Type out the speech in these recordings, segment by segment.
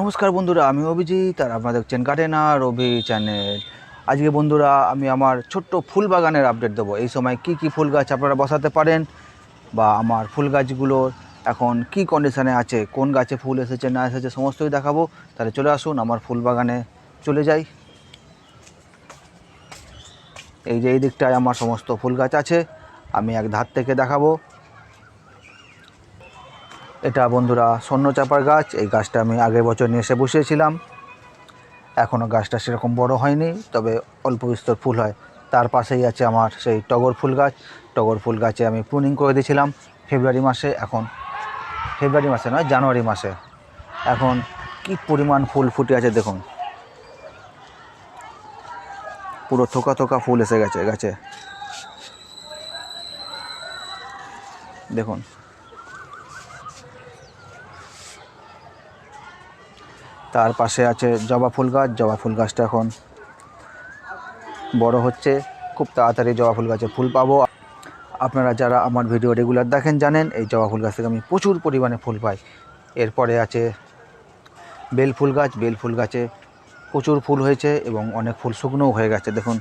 নমস্কার বন্ধুরা, আমি অভিজিৎ আর আপনারা দেখছেন গার্ডেনা অভি চ্যানেল। আজকে বন্ধুরা, আমি আমার ছোট্ট ফুল বাগানের আপডেট দেবো। এই সময় কি কি ফুল গাছ আপনারা বসাতে পারেন বা আমার ফুল গাছগুলোর এখন কি কন্ডিশানে আছে, কোন গাছে ফুল এসেছে, না এসেছে, সমস্তই দেখাবো। তাহলে চলে আসুন, আমার ফুল বাগানে চলে যাই। এই যে এই দিকটায় আমার সমস্ত ফুল গাছ আছে, আমি এক ধার থেকে দেখাবো। এটা বন্ধুরা স্বর্ণচাপার গাছ, এই গাছটা আমি আগের বছর নিয়ে এসে বসিয়েছিলাম। এখনও গাছটা সেরকম বড় হয়নি, তবে অল্প বিস্তর ফুল হয়। তার পাশেই আছে আমার সেই টগর ফুল গাছ। টগর ফুল গাছে আমি প্রুনিং করে দিয়েছিলাম ফেব্রুয়ারি মাসে, এখন ফেব্রুয়ারি মাসে নয়, জানুয়ারি মাসে। এখন কি পরিমাণ ফুল ফুটে আছে দেখুন। পুরো থোকা থোকা ফুল এসে গেছে গাছে। দেখুন তার পাশে আছে জবা ফুল গাছ। জবা ফুল গাছটা এখন বড় হচ্ছে। খুব তাড়াতাড়ি জবা ফুল গাছে ফুল পাবো। আপনারা যারা আমার ভিডিও রেগুলার দেখেন, জানেন, এই জবা ফুল গাছ থেকে আমি প্রচুর পরিমাণে ফুল পাই। এরপরে আছে বেল ফুল গাছ। বেল ফুল গাছে প্রচুর ফুল হয়েছে এবং অনেক ফুল শুকনোও হয়ে গেছে। দেখুন,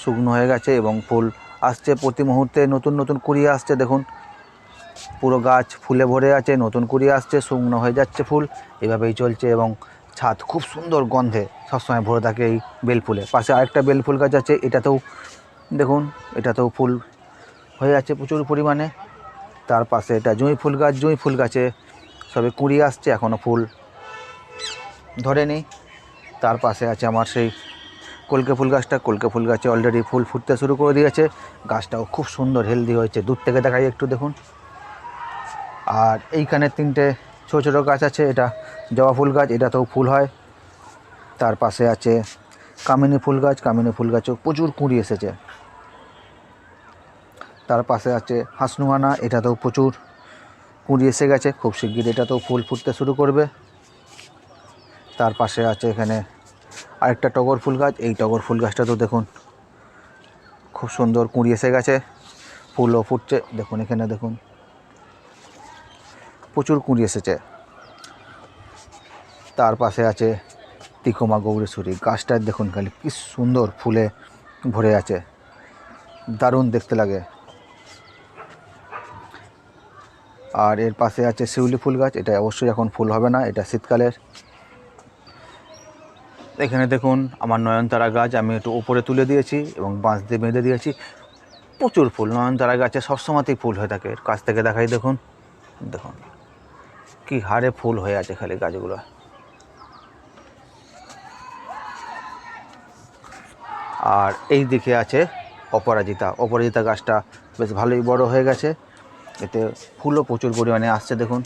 শুকনো হয়ে গেছে এবং ফুল আসছে প্রতি মুহূর্তে। নতুন নতুন কুড়িয়ে আসছে। দেখুন পুরো গাছ ফুলে ভরে আছে, নতুন কুড়িয়ে আসছে, শুকনো হয়ে যাচ্ছে ফুল। এভাবেই চলছে এবং ছাদ খুব সুন্দর গন্ধে সবসময় ভরে থাকে এই বেল ফুলে। পাশে আরেকটা বেল ফুল গাছ আছে, এটাতেও দেখুন, এটাতেও ফুল হয়ে আছে প্রচুর পরিমাণে। তার পাশে এটা জুঁই ফুল গাছ, জুঁই ফুল গাছে সবে কুড়িয়ে আসছে এখনও ফুল ধরেনি। তার পাশে আছে আমার সেই কলকে ফুল গাছটা। কলকে ফুল গাছে অলরেডি ফুল ফুটতে শুরু করে দিয়েছে। গাছটাও খুব সুন্দর হেলদি হয়েছে। দূর থেকে দেখাই একটু দেখুন। আর এইখানে তিনটে ছোটো ছোটো গাছ আছে, এটা জবা ফুল গাছ, এটাতেও ফুল হয়। তার পাশে আছে কামিনী ফুল গাছ, কামিনী ফুল গাছেও প্রচুর কুঁড়ি এসেছে। তার পাশে আছে হাসনুয়ানা এটাতেও প্রচুর কুঁড়ি এসে গেছে, খুব শিগগির এটাতেও ফুল ফুটতে শুরু করবে। তার পাশে আছে এখানে আরেকটা টগর ফুল গাছ, এই টগর ফুল গাছটা তো দেখুন খুব সুন্দর কুঁড়ি এসে গেছে, ফুলও ফুটছে, দেখুন এখানে দেখুন। প্রচুর কুঁড়ি এসেছে। তার পাশে আছে তিকোমা গৌরেশ্বরী। গাছটা দেখুন খালি, কি সুন্দর ফুলে ভরে আছে। দারুণ দেখতে লাগে। আর এর পাশে আছে শিউলি ফুল গাছ, এটা অবশ্যই এখন ফুল হবে না, এটা শীতকালের। এখানে দেখুন আমার নয়নতারা গাছ, আমি একটু উপরে তুলে দিয়েছি এবং বাঁশ দিয়ে বেঁধে দিয়েছি। প্রচুর ফুল, নয়নতারা গাছে সবসময়তেই ফুল হয়ে থাকে। কাছ থেকে দেখাই দেখুন। দেখুন। কি হারে ফুল হয়ে আছে খালি গাছগুলো। আর এই দিকে আছে অপরাজিতা। অপরাজিতা গাছটা বেশ ভালোই বড় হয়ে গেছে। এতে ফুলও প্রচুর পরিমাণে আসছে, দেখুন।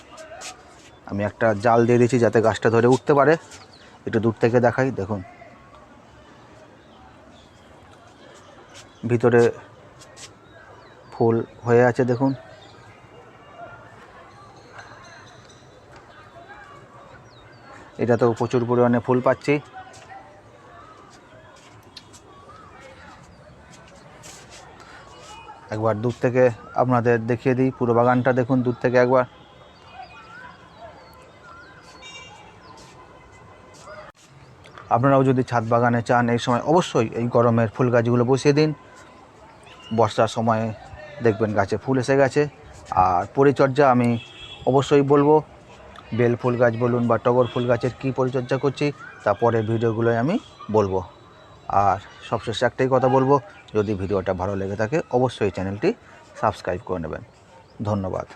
আমি একটা জাল দিয়ে দিয়েছি যাতে গাছটা ধরে উঠতে পারে। একটু দূর থেকে দেখাই, দেখুন। ভিতরে ফুল হয়ে আছে, দেখুন। এটাতেও প্রচুর পরিমাণে ফুল পাচ্ছি। একবার দূর থেকে আপনাদের দেখিয়ে দিই, পুরো বাগানটা দেখুন দূর থেকে একবার। আপনারাও যদি ছাদ বাগানে চান এই সময়, অবশ্যই এই গরমের ফুল গাছগুলো বসিয়ে দিন। বর্ষার সময়ে দেখবেন গাছে ফুল এসে গেছে। আর পরিচর্যা আমি অবশ্যই বলব। বেল ফুল গাছ বলুন বা টগর ফুল গাছের কী পরিচর্যা করছি, তা পরের ভিডিওগুলোয় আমি বলব। আর সবশেষে একটাই কথা বলব, যদি ভিডিওটা ভালো লেগে থাকে, অবশ্যই চ্যানেলটি সাবস্ক্রাইব করে নেবেন। ধন্যবাদ।